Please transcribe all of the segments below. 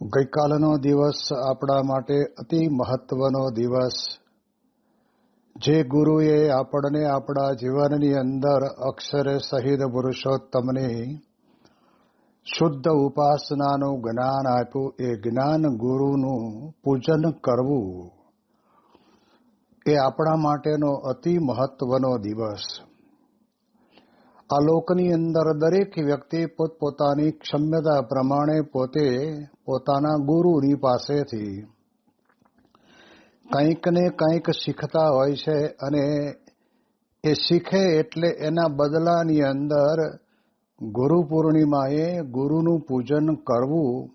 ગઈકાલનો દિવસ આપણા માટે અતિ મહત્વનો દિવસ જે ગુરુએ આપણને આપણા જીવનની અંદર અક્ષરે સહિત પુરુષોત્તમની શુદ્ધ ઉપાસનાનું જ્ઞાન આપ્યું. એ જ્ઞાન ગુરુનું પૂજન કરવું એ આપણા માટેનો અતિ મહત્વનો દિવસ. આ લોકની અંદર દરેક વ્યક્તિ પોતપોતાની ક્ષમ્યતા પ્રમાણે પોતે પોતાના ગુરુની પાસેથી કંઈક ને કંઈક શીખતા હોય છે અને એ શીખે એટલે એના બદલાની અંદર ગુરુ પૂર્ણિમાએ ગુરુનું પૂજન કરવું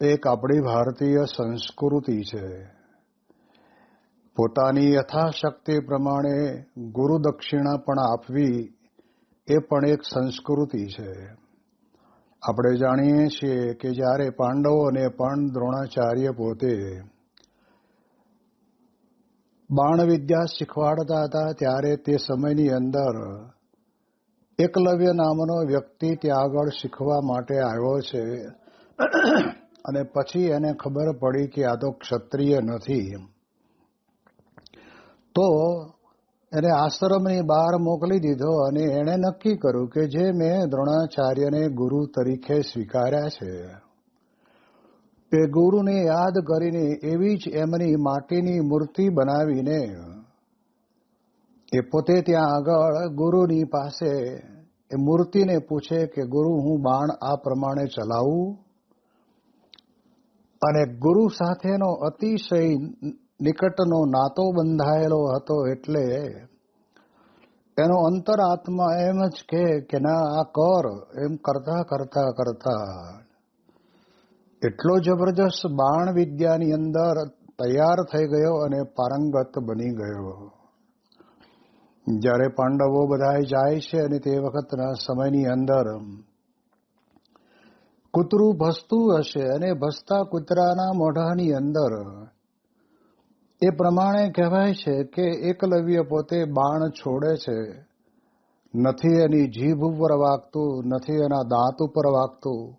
એક આપણી ભારતીય સંસ્કૃતિ છે. પોતાની યથાશક્તિ પ્રમાણે ગુરુ દક્ષિણા પણ આપવી એ પણ એક સંસ્કૃતિ છે. આપણે જાણીએ છીએ કે જ્યારે પાંડવોને પણ દ્રોણાચાર્ય પોતે બાણ વિદ્યા શીખવાડતા હતા, ત્યારે તે સમયની અંદર એકલવ્ય નામનો વ્યક્તિ ત્યાં આગળ શીખવા માટે આવ્યો છે. અને પછી એને ખબર પડી કે આ તો ક્ષત્રિય નથી. તો એને આશ્રમની બહાર મોકલી દીધો અને એણે નક્કી કર્યું કે જે મેં દ્રોણાચાર્યને ગુરુ તરીકે સ્વીકાર્યા છે. તે ગુરુને યાદ કરીને એવી જ એમની માટીની મૂર્તિ બનાવીને એ પોતે ત્યાં આગળ ગુરુની પાસે એ મૂર્તિને પૂછે કે, ગુરુ, હું બાણ આ પ્રમાણે ચલાવું? અને ગુરુ સાથેનો અતિશય નિકટનો નાતો બંધાયેલો હતો એટલે એનો અંતરાત્મા એમ જ કે કે ના, આ કર, એમ કરતા કરતા કરતા. એટલો જબરજસ્ત બાણ વિદ્યાની અંદર તૈયાર થઈ ગયો અને પારંગત બની ગયો. જ્યારે પાંડવો બધા જાય છે અને તે વખતના સમયની અંદર કૂતરું ભસતું હશે અને ભસતા કૂતરાના મોઢાની અંદર એ પ્રમાણે કહેવાય છે કે એકલવ્ય પોતે બાણ છોડે છે. નથી એની જીભ ઉપર વાગતું, નથી એના દાંત ઉપર વાગતું.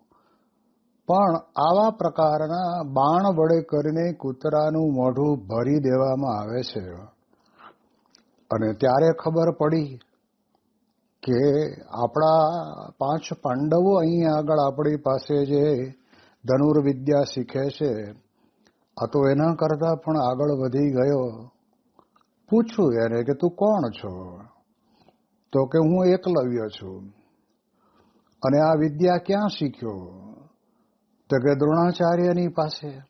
પણ આવા પ્રકારના બાણ વડે કરીને કૂતરાનું મોઢું ભરી દેવામાં આવે છે. અને ત્યારે ખબર પડી કે આપણા પાંચ પાંડવો અહીં આગળ આપણી પાસે જે ધનુર્વિદ્યા શીખે છે આ તો એના કરતા પણ આગળ વધી ગયો. પૂછું એને કે તું કોણ છો? તો કે હું એકલવ્ય છું. અને આ વિદ્યા ક્યાં શીખ્યો? તો કે દ્રોણાચાર્યની પાસે.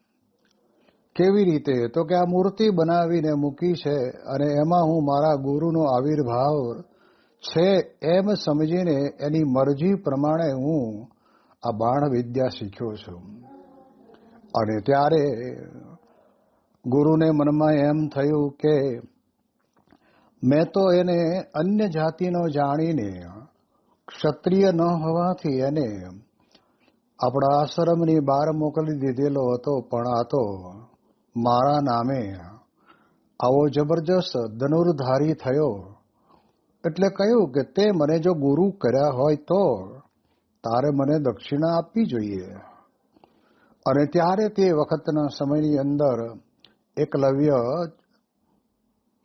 કેવી રીતે? તો કે આ મૂર્તિ બનાવીને મૂકી છે અને એમાં હું મારા ગુરુનો આવિર્ભાવ છે એમ સમજીને એની મરજી પ્રમાણે હું આ બાણ વિદ્યા શીખ્યો છું. અને ત્યારે ગુરુને મનમાં એમ થયું કે મેં તો એને અન્ય જાતિનો જાણીને ક્ષત્રિય ન હોવાથી એને આપણા આશ્રમની બહાર મોકલી દીધેલો હતો, પણ આ તો મારા નામે આવો જબરજસ્ત ધનુર્ધારી થયો. એટલે કહ્યું કે તે મને જો ગુરુ કર્યા હોય તો તારે મને દક્ષિણા આપવી જોઈએ. અને ત્યારે તે વખતના સમયની અંદર એકલવ્ય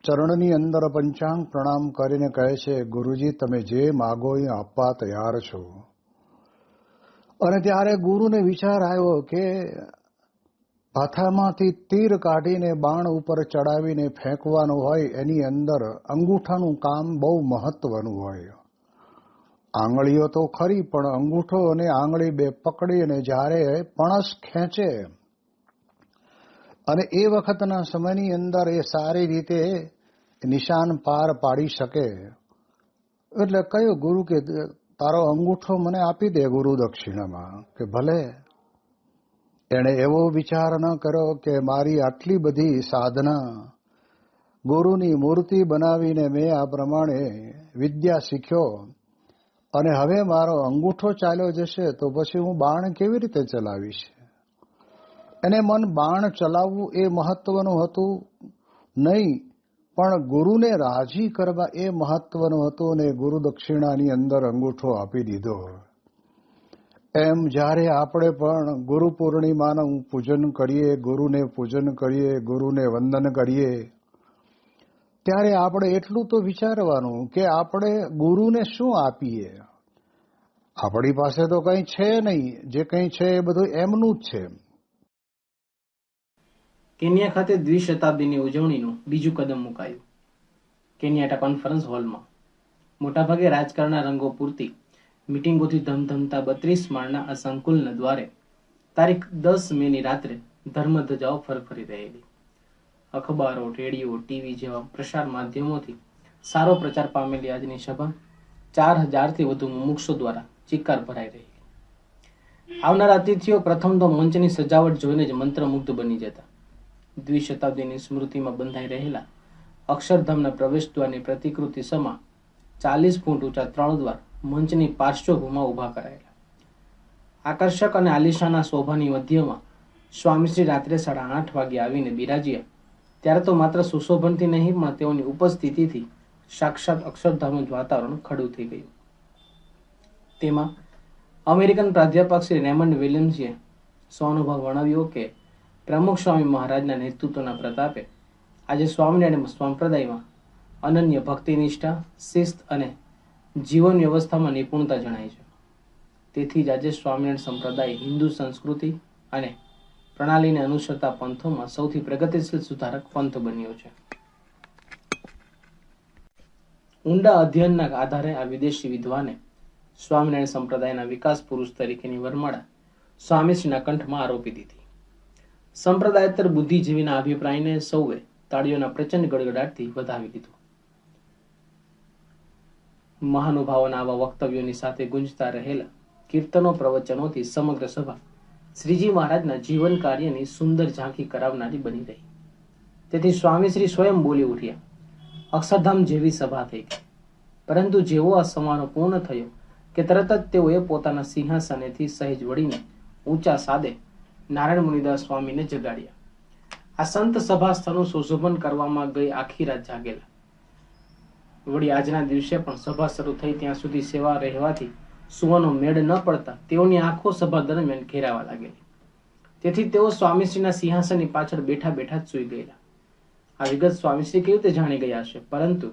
ચરણની અંદર પંચાંગ પ્રણામ કરીને કહે છે, ગુરુજી, તમે જે માગો એ આપવા તૈયાર છો. અને ત્યારે ગુરુને વિચાર આવ્યો કે ભાથામાંથી તીર કાઢીને બાણ ઉપર ચડાવીને ફેંકવાનું હોય, એની અંદર અંગૂઠાનું કામ બહુ મહત્વનું હોય. આંગળીઓ તો ખરી, પણ અંગૂઠો અને આંગળી બે પકડી અને જ્યારે પણસ ખેંચે, અને એ વખતના સમયની અંદર એ સારી રીતે નિશાન પાર પાડી શકે. એટલે કયો ગુરુ કે, તારો અંગૂઠો મને આપી દે ગુરુ દક્ષિણામાં, કે ભલે એણે એવો વિચાર ન કર્યો કે મારી આટલી બધી સાધના ગુરુની મૂર્તિ બનાવીને મેં આ પ્રમાણે વિદ્યા શીખ્યો. અને હવે મારો અંગૂઠો ચાલ્યો જશે તો પછી હું બાણ કેવી રીતે ચલાવીશ? એને મન બાણ ચલાવવું એ મહત્વનું હતું નહીં, પણ ગુરુને રાજી કરવા એ મહત્વનું હતું અને ગુરુ દક્ષિણાની અંદર અંગૂઠો આપી દીધો. એમ જ્યારે આપણે પણ ગુરુ પૂર્ણિમાનું પૂજન કરીએ, ગુરુને પૂજન કરીએ, ગુરુને વંદન કરીએ ત્યારે આપણે એટલું તો વિચારવાનું કે આપણે ગુરુને શું આપીએ? આપણી પાસે તો કંઈ છે નહીં. જે કંઈ છે એ બધું એમનું જ છે. કેન્યા ખાતે દ્વિશતાબ્દીની ઉજવણીનું બીજું કદમ મુકાયું. કેન્યાટા કોન્ફરન્સ હોલમાં મોટાભાગે રાજકારણના રંગો પૂરતી. મિટિંગોથી ધમધમતા બત્રીસ માળના આ સંકુલના દ્વારે. તારીખ દસ મેની રાત્રે ધર્મધ્વજાઓ ફરફરી રહેલી. અખબારો, રેડિયો, ટીવી જેવા પ્રસાર માધ્યમોથી સારો પ્રચાર પામેલી આજની સભા ચાર હજારથી વધુ મુમુક્ષો દ્વારા ચિક્કાર ભરાઈ રહી આવનાર અતિથિઓ પ્રથમ તો મંચની સજાવટ જોઈને જ મંત્રમુગ્ધ બની જતા. દ્વિશતાબ્દીની સ્મૃતિમાં બંધાઈ રહેલા અક્ષરધામના પ્રવેશ દ્વારની પ્રતિકૃતિ સમા ચાલીસ ફૂટ ઊંચા ત્રણ દ્વાર મંચની પાર્શ્વભૂમાં ઊભા કરાયેલા. આકર્ષક અને આલિશાના શોભાની મધ્યમાં સ્વામીશ્રી રાત્રે સાડા આઠ વાગે આવીને બિરાજ્યા ત્યારે તો માત્ર સુશોભનથી નહીં તેઓની ઉપસ્થિતિથી સાક્ષાત અક્ષરધામનું જ વાતાવરણ ખડું થઈ ગયું. તેમાં અમેરિકન પ્રાધ્યાપક શ્રી રેમન્ડ વિલિયમ્સે સ્વાનુભવ વર્ણવ્યો કે પ્રમુખ સ્વામી મહારાજના નેતૃત્વના પ્રતાપે આજે સ્વામિનારાયણ સંપ્રદાયમાં અનન્ય ભક્તિનિષ્ઠા, શિસ્ત અને જીવન વ્યવસ્થામાં નિપુણતા જણાય છે. તેથી જ આજે સ્વામિનારાયણ સંપ્રદાય હિન્દુ સંસ્કૃતિ અને પ્રણાલીને અનુસરતા પંથોમાં સૌથી પ્રગતિશીલ સુધારક પંથ બન્યો છે. ઊંડા અધ્યયનના આધારે આ વિદેશી વિદ્વાને સ્વામિનારાયણ સંપ્રદાયના વિકાસ પુરુષ તરીકેની વરમાળા સ્વામીશ્રીના કંઠમાં આરોપી દીધી. સંપ્રદાયતર બુદ્ધિજીવીના અભિપ્રાયને સૌએ તાળીઓના પ્રચંડ ગડગડાટથી વધાવી દીધું. મહાનુભાવોના આવા વક્તવ્યોની સાથે ગુંજતા રહેલા કીર્તનો પ્રવચનોથી સમગ્ર સભા શ્રીજી મહારાજના જીવન કાર્યની સુંદર ઝાંખી કરાવનારી બની રહી તેથી સ્વામીશ્રી સ્વયં બોલી ઉઠ્યા. અક્ષરધામ જેવી સભા થઈ ગઈ. પરંતુ જેવો આ સમારોહ પૂર્ણ થયો કે તરત જ તેઓએ પોતાના સિંહાસનેથી સહેજ વળીને ઊંચા સાદે નારાયણ મુનિદાસ સ્વામીને જગાડ્યા. આ સંત સભા સ્થળનું સુશોભન કરવામાં ગઈ આખી રાત જાગેલા. વળી આજના દિવસે પણ સભા શરૂ થઈ ત્યાં સુધી સેવા રહેવાથી સુવાનો મેળ ન પડતા તેઓની આંખો સભા દરમિયાન ઘેરાવા લાગેલી. તેથી તેઓ સ્વામીશ્રીના સિંહાસનની પાછળ બેઠા બેઠા જ સૂઈ ગયેલા. આ વિગત સ્વામીશ્રી કેવી રીતે જાણી ગયા છે પરંતુ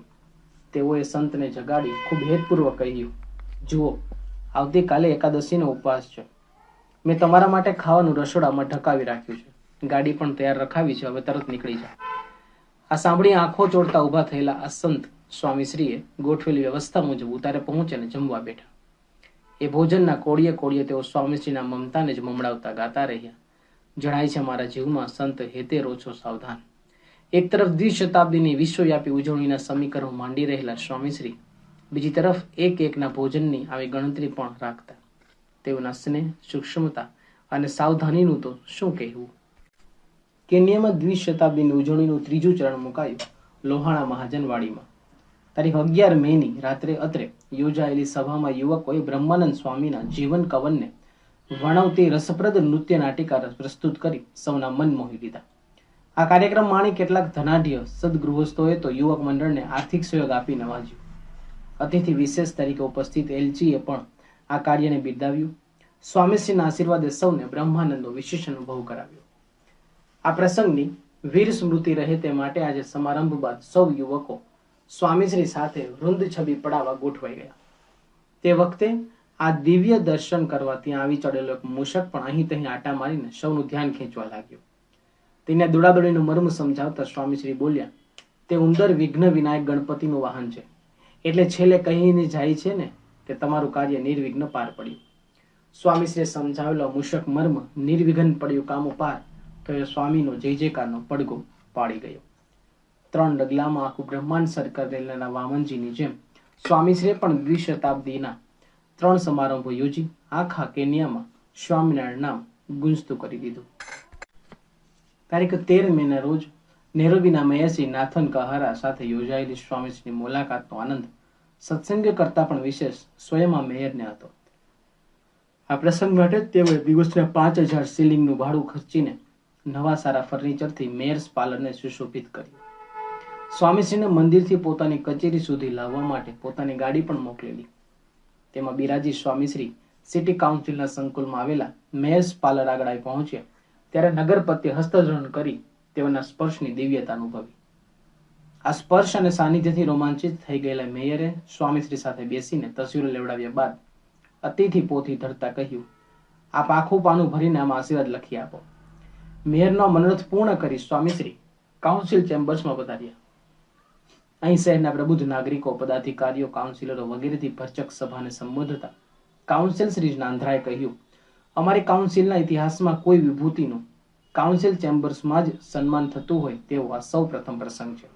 તેઓએ સંતને જગાડી ખૂબ હેતપૂર્વક કહ્યું, જુઓ, આવતીકાલે એકાદશીનો ઉપવાસ છે. મેં તમારા માટે ખાવાનું રસોડામાં ઢકાવી રાખ્યું છે. ગાડી પણ તૈયાર રખાવી છે. હવે તરત નીકળી જાય આ સાંભળી આંખો ચોડતા ઊભા થયેલા આ સંત સ્વામીશ્રીએ ગોઠવેલી વ્યવસ્થા મુજબ ઉતારે પહોંચીને જમવા બેઠા. એ ભોજનના કોળીએ કોળીએ તેઓ સ્વામીશ્રીના મમતાને જ મમડાવતા ગાતા રહ્યા. જણાય છે, મારા જીવમાં સંત હેતે રોછો સાવધાન. એક તરફ દ્વિશતાબ્દીની વિશ્વવ્યાપી ઉજવણીના સમીકરણો માંડી રહેલા સ્વામીશ્રી, બીજી તરફ એક એકના ભોજનની આવી ગણતરી પણ રાખતા. તેઓના સ્નેહ, સૂક્ષ્મતા અને સાવધાનીનું તો શું કહેવું? કેન્યામાં દ્વિશતાબ્દીની ઉજવણીનું ત્રીજું ચરણ મુકાયું લોહાણા મહાજનવાડીમાં. તારીખ અગિયાર મેની રાત્રે અત્રે યોજાયેલી સભામાં યુવકોએ બ્રહ્માનંદ સ્વામીના જીવન કવનને વર્ણવતી રસપ્રદ નૃત્ય નાટિકા પ્રસ્તુત કરી સૌના મન મોહી લીધા આ કાર્યક્રમ માણી કેટલાક ધનાઢ્ય સદગૃહસ્થોએ તો યુવક મંડળને આર્થિક સહયોગ આપી નવાજ્યું અતિથિ વિશેષ તરીકે ઉપસ્થિત એલજીએ પણ આ કાર્યને બિરદાવ્યું. સ્વામીશ્રીના આશીર્વાદે સૌને બ્રહ્માનંદનો વિશેષ અનુભવ કરાવ્યો. આ પ્રસંગની વીર સ્મૃતિ રહે તે માટે આજે સમારંભ બાદ સૌ યુવકો સ્વામીશ્રી સાથે વૃંદ છબી પડાવવા ગોઠવાઈ ગયા. તે વખતે આ દિવ્ય દર્શન કરવા ત્યાં આવી ચડેલો એક મૂષક પણ અહીં તહીં આટા મારીને સૌનું ધ્યાન ખેંચવા લાગ્યો. તેને દોડાદોડીનું મર્મ સમજાવતા સ્વામીશ્રી બોલ્યા, તે ઉંદર વિઘ્ન વિનાયક ગણપતિનું વાહન છે. એટલે છેલ્લે કહીને જાય છે ને કે તમારું કાર્ય નિર્વિઘ્ન પાર પડ્યું. સ્વામીશ્રીએ સમજાવેલો મૂષક મર્મ નિર્વિઘ્ન પડ્યું કામો પાર, તો એ સ્વામીનો જય જયકારનો પડઘો પાડી ગયો. ત્રણ ડગલામાં આખું બ્રહ્માંડ સર કરેલા વામનજીની જેમ સ્વામીશ્રીએ પણ દ્વિશતાબ્દીના ત્રણ સમારંભો યોજી આખા કેન્યામાં સ્વામિનારાયણ નામ ગુંજતું કરી દીધું. તારીખ તેર મેના રોજ નેરોબીના મયસી નાથન કહારા સાથે યોજાયેલી સ્વામીશ્રીની મુલાકાતનો આનંદ સત્સંગ કરતા પણ વિશેષ સ્વયં આ મેયરને હતો. આ પ્રસંગ માટે તેઓએ દિવસના પાંચ હજાર સિલિંગનું ભાડું ખર્ચીને નવા સારા ફર્નિચરથી મેયર્સ પાર્લરને સુશોભિત કર્યું. સ્વામીશ્રીને મંદિરથી પોતાની કચેરી સુધી લાવવા માટે પોતાની ગાડી પણ મોકલેલી. તેમાં બિરાજી સ્વામીશ્રી સિટી કાઉન્સિલના સંકુલમાં આવેલા મહેશ પાર્લર આગળ પહોંચ્યા. ત્યારે નગરપતિએ હસ્તધરણ કરી તેઓના સ્પર્શની દિવ્યતા અનુભવી. આ સ્પર્શ અને સાનિધ્યથી રોમાંચિત થઈ ગયેલા મેયરે સ્વામીશ્રી સાથે બેસીને તસવીરો લેવડાવ્યા બાદ અતિથિ પોથી ધરતા કહ્યું, આપ આખું પાનું ભરીને આમાં આશીર્વાદ લખી આપો. મેયરનો મનોરથ પૂર્ણ કરી સ્વામીશ્રી કાઉન્સિલ ચેમ્બર્સમાં પધાર્યા. અહીં શહેરના પ્રબુદ્ધ નાગરિકો, પદાધિકારીઓ કાઉન્સિલરો વગેરેથી ભરચક સભાને સંબોધતા કાઉન્સિલ શ્રી નાંધરાએ કહ્યું, અમારી કાઉન્સિલના ઇતિહાસમાં કોઈ વિભૂતિનું કાઉન્સિલ ચેમ્બર્સમાં જ સન્માન થતું હોય તેવો આ સૌ પ્રથમ પ્રસંગ છે.